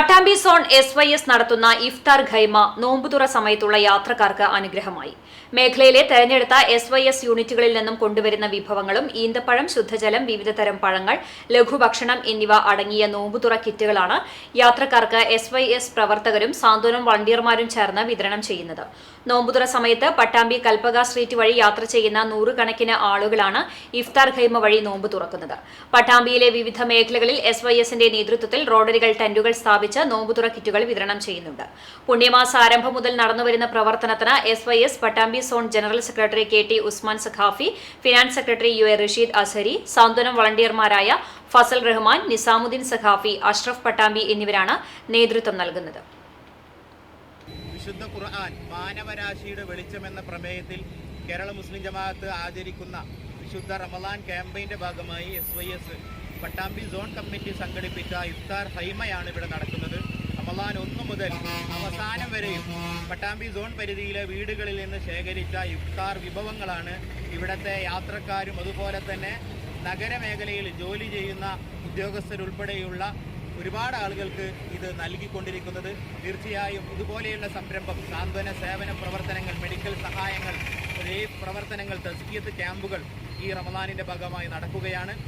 Pattambi zone S Y S നടത്തുന്ന ഇഫ്താർ Khaimah നോമ്പുതുറ സമയത്തുള്ള യാത്രക്കാർക്ക് അനുഗ്രഹമായി. മേഖലയിലെ തെരഞ്ഞെടുത്ത എസ് വൈ എസ് യൂണിറ്റുകളിൽ നിന്നും കൊണ്ടുവരുന്ന വിഭവങ്ങളും ഈന്തപ്പഴം ശുദ്ധജലം വിവിധതരം പഴങ്ങൾ ലഘുഭക്ഷണം എന്നിവ അടങ്ങിയ നോമ്പുതുറ കിറ്റുകളാണ് യാത്രക്കാർക്ക് എസ് വൈ എസ് പ്രവർത്തകരും സാന്ത്വനം വളണ്ടിയർമാരും ചേർന്ന് വിതരണം ചെയ്യുന്നത്. നോമ്പുതുറ സമയത്ത് പട്ടാമ്പി കൽപ്പക സ്ട്രീറ്റ് വഴി യാത്ര ചെയ്യുന്ന നൂറുകണക്കിന് ആളുകളാണ് ഇഫ്താർ ഖൈമ വഴി നോമ്പ് തുറക്കുന്നത് പട്ടാമ്പിയിലെ വിവിധ മേഖലകളിൽ എസ് വൈ എസിന്റെ നേതൃത്വത്തിൽ റോഡരികൾ ടെന്റുകൾ സ്ഥാപിച്ച് നോമ്പുതുറ കിറ്റുകൾ വിതരണം ചെയ്യുന്നുണ്ട്. പുണ്യമാസ ആരംഭം മുതൽ നടന്നുവരുന്ന പ്രവർത്തനത്തിന് S Y S Pattambi zone general secretary K T Usman Saqafi finance secretary U A Rasheed Asari സാന്ത്വനം വളണ്ടിയർമാരായ ഫസൽ റഹ്മാൻ നിസാമുദ്ദീൻ സഖാഫി അഷ്റഫ് പട്ടാമ്പി എന്നിവരാണ് നേതൃത്വം നൽകുന്നത്. വിശുദ്ധ ഖുർആൻ മാനവരാശിയുടെ വെളിച്ചമെന്ന പ്രമേയത്തിൽ കേരള മുസ്ലിം ജമാഅത്ത് ആചരിക്കുന്ന വിശുദ്ധ റമദാൻ ക്യാമ്പയിന്റെ ഭാഗമായി S Y S Pattambi zone committee സംഘടിപ്പിച്ച ഇഫ്താർ ഹൈമയാണ് ഇവിടെ നടക്കുന്നത്. റമദാൻ ഒന്ന് മുതൽ അവസാനം വരെയും പട്ടാമ്പി സോൺ പരിധിയിലെ വീടുകളിൽ നിന്ന് ശേഖരിച്ച ഇഫ്താർ വിഭവങ്ങളാണ് ഇവിടുത്തെ യാത്രക്കാരും അതുപോലെ തന്നെ നഗരമേഖലയിൽ ജോലി ചെയ്യുന്ന ഉദ്യോഗസ്ഥരുൾപ്പെടെയുള്ള ഒരുപാട് ആളുകൾക്ക് ഇത് നൽകിക്കൊണ്ടിരിക്കുന്നത്. തീർച്ചയായും ഇതുപോലെയുള്ള സംരംഭം സാന്ത്വന സേവന പ്രവർത്തനങ്ങൾ മെഡിക്കൽ സഹായങ്ങൾ പ്രവർത്തനങ്ങൾ തസ്കിയത്ത് ക്യാമ്പുകൾ ഈ റമദാനിന്റെ ഭാഗമായി നടക്കുകയാണ്.